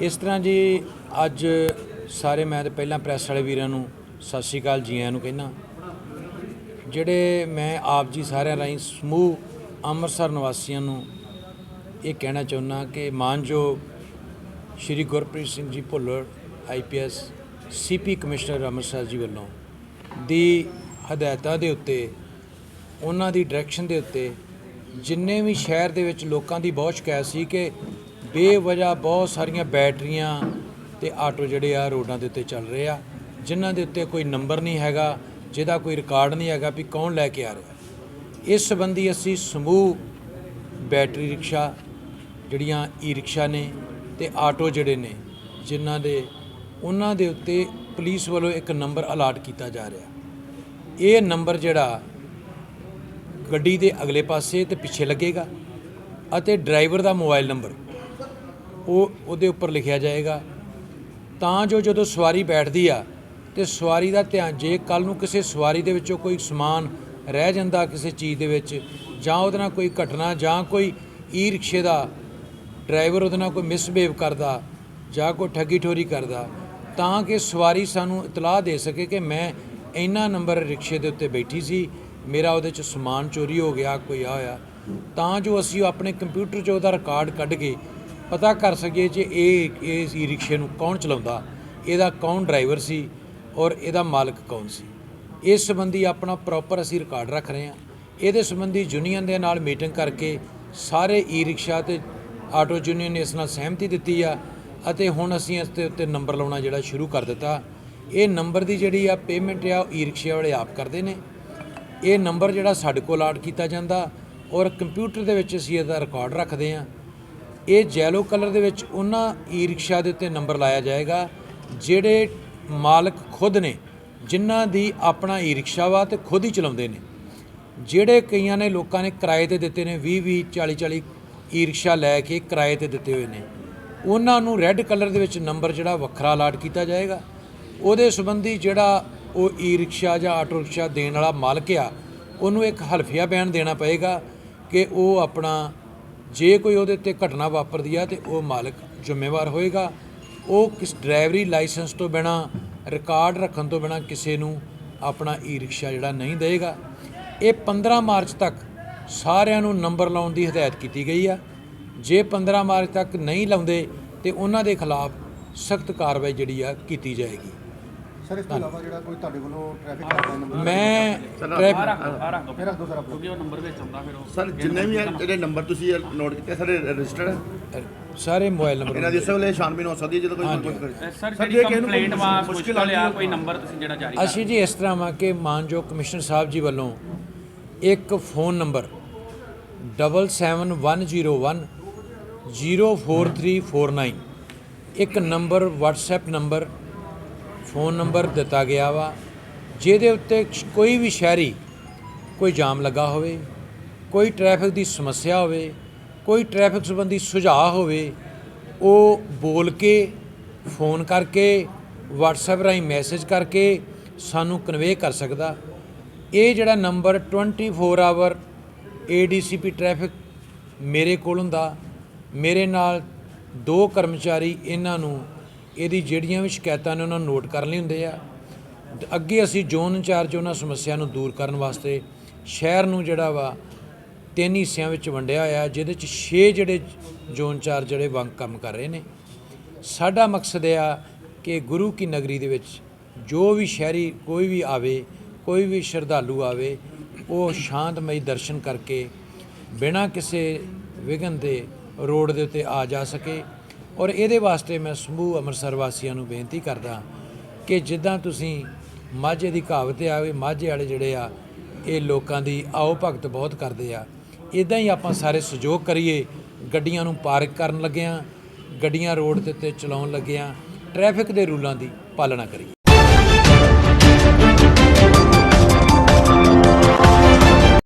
ਇਸ ਤਰ੍ਹਾਂ ਜੀ ਅੱਜ ਸਾਰੇ, ਮੈਂ ਤਾਂ ਪਹਿਲਾਂ ਪ੍ਰੈਸ ਵਾਲੇ ਵੀਰਾਂ ਨੂੰ ਸਤਿ ਸ਼੍ਰੀ ਅਕਾਲ ਜੀ ਆਇਆਂ ਨੂੰ ਕਹਿਣਾ ਜਿਹੜੇ ਮੈਂ ਆਪ ਜੀ ਸਾਰਿਆਂ ਰਾਹੀਂ ਸਮੂਹ ਅੰਮ੍ਰਿਤਸਰ ਨਿਵਾਸੀਆਂ ਨੂੰ ਇਹ ਕਹਿਣਾ ਚਾਹੁੰਦਾ ਕਿ ਮਾਨਯੋਗ Shri Gurpreet Singh ji Bhullar IPS CP commissioner Amritsar ji ਵੱਲੋਂ ਦੀ ਹਦਾਇਤਾਂ ਦੇ ਉੱਤੇ, ਉਹਨਾਂ ਦੀ ਡਾਇਰੈਕਸ਼ਨ ਦੇ ਉੱਤੇ ਜਿੰਨੇ ਵੀ ਸ਼ਹਿਰ ਦੇ ਵਿੱਚ ਲੋਕਾਂ ਦੀ ਬਹੁਤ ਸ਼ਿਕਾਇਤ ਸੀ ਕਿ ਬੇਵਜ੍ਹਾ ਬਹੁਤ ਸਾਰੀਆਂ ਬੈਟਰੀਆਂ ਤੇ ਆਟੋ ਜਿਹੜੇ ਆ ਰੋਡਾਂ ਦੇ ਉੱਤੇ ਚੱਲ ਰਹੇ ਆ, ਜਿਨ੍ਹਾਂ ਦੇ ਉੱਤੇ ਕੋਈ ਨੰਬਰ ਨਹੀਂ ਹੈਗਾ, ਜਿਹਦਾ ਕੋਈ ਰਿਕਾਰਡ ਨਹੀਂ ਹੈਗਾ ਵੀ ਕੌਣ ਲੈ ਕੇ ਆ ਰਿਹਾ। ਇਸ ਸੰਬੰਧੀ ਅਸੀਂ ਸਮੂਹ ਬੈਟਰੀ ਰਿਕਸ਼ਾ ਜਿਹੜੀਆਂ ਈ ਰਿਕਸ਼ਾ ਨੇ ਤੇ ਆਟੋ ਜਿਹੜੇ ਨੇ, ਜਿਨ੍ਹਾਂ ਦੇ, ਉਹਨਾਂ ਦੇ ਉੱਤੇ ਪੁਲਿਸ ਵੱਲੋਂ ਇੱਕ ਨੰਬਰ ਅਲਾਟ ਕੀਤਾ ਜਾ ਰਿਹਾ। ਇਹ ਨੰਬਰ ਜਿਹੜਾ ਗੱਡੀ ਦੇ ਅਗਲੇ ਪਾਸੇ ਤੇ ਪਿੱਛੇ ਲੱਗੇਗਾ ਅਤੇ ਡਰਾਈਵਰ ਦਾ ਮੋਬਾਈਲ ਨੰਬਰ ਉਹ ਉਹਦੇ ਉੱਪਰ ਲਿਖਿਆ ਜਾਏਗਾ। ਤਾਂ ਜੋ ਜਦੋਂ ਸਵਾਰੀ ਬੈਠਦੀ ਆ, ਤੇ ਸਵਾਰੀ ਦਾ ਧਿਆਨ ਜੇ ਕੱਲ ਨੂੰ ਕਿਸੇ ਸਵਾਰੀ ਦੇ ਵਿੱਚੋਂ ਕੋਈ ਸਮਾਨ ਰਹਿ ਜਾਂਦਾ ਕਿਸੇ ਚੀਜ਼ ਦੇ ਵਿੱਚ, ਜਾਂ ਉਹਦੇ ਨਾਲ ਕੋਈ ਘਟਨਾ, ਜਾਂ ਕੋਈ ਈ ਰਿਕਸ਼ੇ ਦਾ ਡਰਾਈਵਰ ਉਹਦੇ ਨਾਲ ਕੋਈ ਮਿਸਬਿਹੇਵ ਕਰਦਾ, ਜਾਂ ਕੋਈ ਠੱਗੀ ਠੋਰੀ ਕਰਦਾ, ਤਾਂ ਕਿ ਸਵਾਰੀ ਸਾਨੂੰ ਇਤਲਾਹ ਦੇ ਸਕੇ ਕਿ ਮੈਂ ਇੰਨਾ ਨੰਬਰ ਰਿਕਸ਼ੇ ਦੇ ਉੱਤੇ ਬੈਠੀ ਸੀ, ਮੇਰਾ ਉਹਦੇ 'ਚ ਸਮਾਨ ਚੋਰੀ ਹੋ ਗਿਆ, ਕੋਈ ਆ ਹੋਇਆ। ਤਾਂ ਜੋ ਅਸੀਂ ਆਪਣੇ ਕੰਪਿਊਟਰ 'ਚ ਉਹਦਾ ਰਿਕਾਰਡ ਕੱਢ ਕੇ ਪਤਾ ਕਰ ਸਕੀਏ ਜੇ ਇਹ ਇਸ ਈ ਰਿਕਸ਼ੇ ਨੂੰ ਕੌਣ ਚਲਾਉਂਦਾ, ਇਹਦਾ ਕੌਣ ਡਰਾਈਵਰ ਸੀ ਔਰ ਇਹਦਾ ਮਾਲਕ ਕੌਣ ਸੀ। ਇਸ ਸੰਬੰਧੀ ਆਪਣਾ ਪ੍ਰੋਪਰ ਅਸੀਂ ਰਿਕਾਰਡ ਰੱਖ ਰਹੇ ਹਾਂ। ਇਹਦੇ ਸੰਬੰਧੀ ਯੂਨੀਅਨ ਦੇ ਨਾਲ ਮੀਟਿੰਗ ਕਰਕੇ ਸਾਰੇ ਈ ਰਿਕਸ਼ਾ ਤੇ ਆਟੋ ਯੂਨੀਅਨ ਨੇ ਇਸ ਨਾਲ ਸਹਿਮਤੀ ਦਿੱਤੀ ਆ ਅਤੇ ਹੁਣ ਅਸੀਂ ਇਸ ਦੇ ਉੱਤੇ ਨੰਬਰ ਲਾਉਣਾ ਜਿਹੜਾ ਸ਼ੁਰੂ ਕਰ ਦਿੱਤਾ। ਇਹ ਨੰਬਰ ਦੀ ਜਿਹੜੀ ਆ ਪੇਮੈਂਟ ਆ ਈ ਰਿਕਸ਼ੇ ਵਾਲੇ ਆਪ ਕਰਦੇ ਨੇ। ਇਹ ਨੰਬਰ ਜਿਹੜਾ ਸਾਡੇ ਕੋਲ ਆਟ ਕੀਤਾ ਜਾਂਦਾ ਔਰ ਕੰਪਿਊਟਰ ਦੇ ਵਿੱਚ ਅਸੀਂ ਇਹਦਾ ਰਿਕਾਰਡ ਰੱਖਦੇ ਹਾਂ। ਇਹ ਜੈਲੋ ਕਲਰ ਦੇ ਵਿੱਚ ਉਹਨਾਂ ਈ ਰਿਕਸ਼ਾ ਦੇ ਉੱਤੇ ਨੰਬਰ ਲਾਇਆ ਜਾਏਗਾ, ਜਿਹੜੇ ਮਾਲਕ ਖੁਦ ਨੇ, ਜਿਨ੍ਹਾਂ ਦੀ ਆਪਣਾ ਈ ਰਿਕਸ਼ਾ ਵਾ ਤੇ ਖੁਦ ਹੀ ਚਲਾਉਂਦੇ ਨੇ। ਜਿਹੜੇ ਕਈਆਂ ਨੇ ਲੋਕਾਂ ਨੇ ਕਿਰਾਏ ਤੇ ਦਿੱਤੇ ਨੇ 20 20 40 40 ਈ ਰਿਕਸ਼ਾ ਲੈ ਕੇ ਕਿਰਾਏ ਤੇ ਦਿੱਤੇ ਹੋਏ ਨੇ। ਉਹਨਾਂ ਨੂੰ ਰੈੱਡ ਕਲਰ ਦੇ ਵਿੱਚ ਨੰਬਰ ਜਿਹੜਾ ਵੱਖਰਾ ਅਲਾਟ ਕੀਤਾ ਜਾਏਗਾ। ਉਹਦੇ ਸੰਬੰਧੀ ਜਿਹੜਾ ਉਹ ਈ ਰਿਕਸ਼ਾ ਜਾਂ ਆਟੋ ਰਿਕਸ਼ਾ ਦੇਣ ਵਾਲਾ ਮਾਲਕ ਆ, ਉਹਨੂੰ ਇੱਕ ਹਲਫੀਆ ਬਿਆਨ ਦੇਣਾ ਪਏਗਾ ਕਿ ਉਹ ਆਪਣਾ ਜੇ ਕੋਈ ਉਹਦੇ ਤੇ ਘਟਨਾ ਵਾਪਰਦੀ ਆ ਤੇ ਉਹ ਮਾਲਕ ਜ਼ਿੰਮੇਵਾਰ ਹੋਏਗਾ। ਉਹ ਕਿਸ ਡਰਾਈਵਰੀ ਲਾਇਸੈਂਸ ਤੋਂ ਬਿਨਾ, ਰਿਕਾਰਡ ਰੱਖਣ ਤੋਂ ਬਿਨਾ ਕਿਸੇ ਨੂੰ ਆਪਣਾ ਈ ਰਿਕਸ਼ਾ ਜਿਹੜਾ ਨਹੀਂ ਦੇਗਾ ਇਹ 15 ਮਾਰਚ ਤੱਕ ਸਾਰਿਆਂ ਨੂੰ ਨੰਬਰ ਲਾਉਣ ਦੀ ਹਦਾਇਤ ਕੀਤੀ ਗਈ ਆ। ਜੇ 15 ਮਾਰਚ ਤੱਕ ਨਹੀਂ ਲਾਉਂਦੇ ਤੇ ਉਹਨਾਂ ਦੇ ਖਿਲਾਫ ਸਖਤ ਕਾਰਵਾਈ ਜਿਹੜੀ ਆ ਕੀਤੀ ਜਾਏਗੀ। ਸਰ ਇਸ ਤੋਂ ਇਲਾਵਾ ਜਿਹੜਾ ਕੋਈ ਤੁਹਾਡੇ ਵੱਲੋਂ ਟ੍ਰੈਫਿਕ ਕਰਦਾ ਨੰਬਰ ਮੈਂ ਟ੍ਰੈਫਿਕ ਫਿਰ ਰੱਖ ਦਿਓ ਸਰ ਆਪਣਾ। ਕਿਉਂਕਿ ਉਹ ਨੰਬਰ ਵਿੱਚ ਆਉਂਦਾ ਫਿਰ ਉਹ ਸਰ ਜਿੰਨੇ ਵੀ ਜਿਹੜੇ ਨੰਬਰ ਤੁਸੀਂ ਨੋਟ ਕੀਤੇ ਸਾਰੇ ਰਜਿਸਟਰਡ ਹੈ ਸਾਰੇ ਮੋਬਾਈਲ ਨੰਬਰ ਇਹਨਾਂ ਦੀ ਉਸੇ ਵੇਲੇ ਛਾਨਬੀਨ ਹੋ ਸਕਦੀ ਹੈ ਜਦੋਂ ਕੋਈ ਕੋਈ ਕਰੇ। ਸਰ ਜਿਹੜੀ ਜੇ ਕਿਸੇ ਨੂੰ ਕੰਪਲੇਂਟ ਵਾ ਮੁਸ਼ਕਿਲ ਆ ਕੋਈ ਨੰਬਰ ਤੁਸੀਂ ਜਿਹੜਾ ਜਾਰੀ ਕਰ ਅਸੀਂ ਜੀ ਇਸ ਤਰ੍ਹਾਂ ਵਾ ਕਿ ਮਾਨਯੋਗ ਕਮਿਸ਼ਨਰ ਸਾਹਿਬ ਜੀ ਵੱਲੋਂ ਇੱਕ ਫੋਨ ਨੰਬਰ 77101 04349 ਇੱਕ number WhatsApp number phone number ਦਿੱਤਾ ਗਿਆ ਵਾ, ਜਿਹਦੇ ਉੱਤੇ ਕੋਈ ਵੀ ਸ਼ਹਿਰੀ ਕੋਈ ਜਾਮ ਲੱਗਾ ਹੋਵੇ, ਕੋਈ ਟ੍ਰੈਫਿਕ ਦੀ ਸਮੱਸਿਆ ਹੋਵੇ, ਕੋਈ ਟ੍ਰੈਫਿਕ ਸੰਬੰਧੀ ਸੁਝਾਅ ਹੋਵੇ, ਉਹ ਬੋਲ ਕੇ, ਫੋਨ ਕਰਕੇ, WhatsApp ਰਾਹੀਂ ਮੈਸੇਜ ਕਰਕੇ ਸਾਨੂੰ ਕਨਵੇ ਕਰ ਸਕਦਾ। ਇਹ ਜਿਹੜਾ ਨੰਬਰ 24 ਆਵਰ ADCP ਟ੍ਰੈਫਿਕ ਮੇਰੇ ਕੋਲ ਹੁੰਦਾ, ਮੇਰੇ ਨਾਲ ਦੋ ਕਰਮਚਾਰੀ ਇਹਨਾਂ ਨੂੰ ਇਹਦੀ ਜਿਹੜੀਆਂ ਵੀ ਸ਼ਿਕਾਇਤਾਂ ਨੇ ਉਹਨਾਂ ਨੂੰ ਨੋਟ ਕਰ ਲਈ ਹੁੰਦੇ ਆ। ਅੱਗੇ ਅਸੀਂ ਜ਼ੋਨ ਇੰਚਾਰਜ ਉਹਨਾਂ ਸਮੱਸਿਆ ਨੂੰ ਦੂਰ ਕਰਨ ਵਾਸਤੇ ਸ਼ਹਿਰ ਨੂੰ ਜਿਹੜਾ ਵਾ, ਤਿੰਨ ਹਿੱਸਿਆਂ ਵਿੱਚ ਵੰਡਿਆ ਹੋਇਆ, ਜਿਹਦੇ ਚ 6 ਜਿਹੜੇ ਜ਼ੋਨ ਇੰਚਾਰਜ ਜਿਹੜੇ ਵੰਗ ਕੰਮ ਕਰ ਰਹੇ ਨੇ। ਸਾਡਾ ਮਕਸਦ ਇਹ ਆ ਕਿ ਗੁਰੂ ਕੀ ਨਗਰੀ ਦੇ ਵਿੱਚ ਜੋ ਵੀ ਸ਼ਹਿਰੀ ਕੋਈ ਵੀ ਆਵੇ, ਕੋਈ ਵੀ ਸ਼ਰਧਾਲੂ ਆਵੇ, ਉਹ ਸ਼ਾਂਤਮਈ ਦਰਸ਼ਨ ਕਰਕੇ ਬਿਨਾਂ ਕਿਸੇ ਵਿਘਨ ਦੇ ਰੋਡ ਦੇ ਉੱਤੇ ਆ ਜਾ ਸਕੇ। ਔਰ ਇਹਦੇ ਵਾਸਤੇ ਮੈਂ ਸਮੂਹ ਅੰਮ੍ਰਿਤਸਰ ਵਾਸੀਆਂ ਨੂੰ ਬੇਨਤੀ ਕਰਦਾ ਕਿ ਜਿੱਦਾਂ ਤੁਸੀਂ ਮਾਝੇ ਦੀ ਕਹਾਵਤ ਆ ਵੀ ਮਾਝੇ ਵਾਲੇ ਜਿਹੜੇ ਆ, ਇਹ ਲੋਕਾਂ ਦੀ ਆਓ ਭਗਤ ਬਹੁਤ ਕਰਦੇ ਆ। ਇਦਾਂ ਹੀ ਆਪਾਂ ਸਾਰੇ ਸਹਿਯੋਗ ਕਰੀਏ। ਗੱਡੀਆਂ ਨੂੰ ਪਾਰਕ ਕਰਨ ਲੱਗਿਆਂ ਗੱਡੀਆਂ ਰੋਡ ਦੇ ਉੱਤੇ ਚਲਾਉਣ ਲੱਗਿਆਂ ਟ੍ਰੈਫਿਕ ਦੇ ਰੂਲਾਂ ਦੀ ਪਾਲਣਾ ਕਰੀਏ।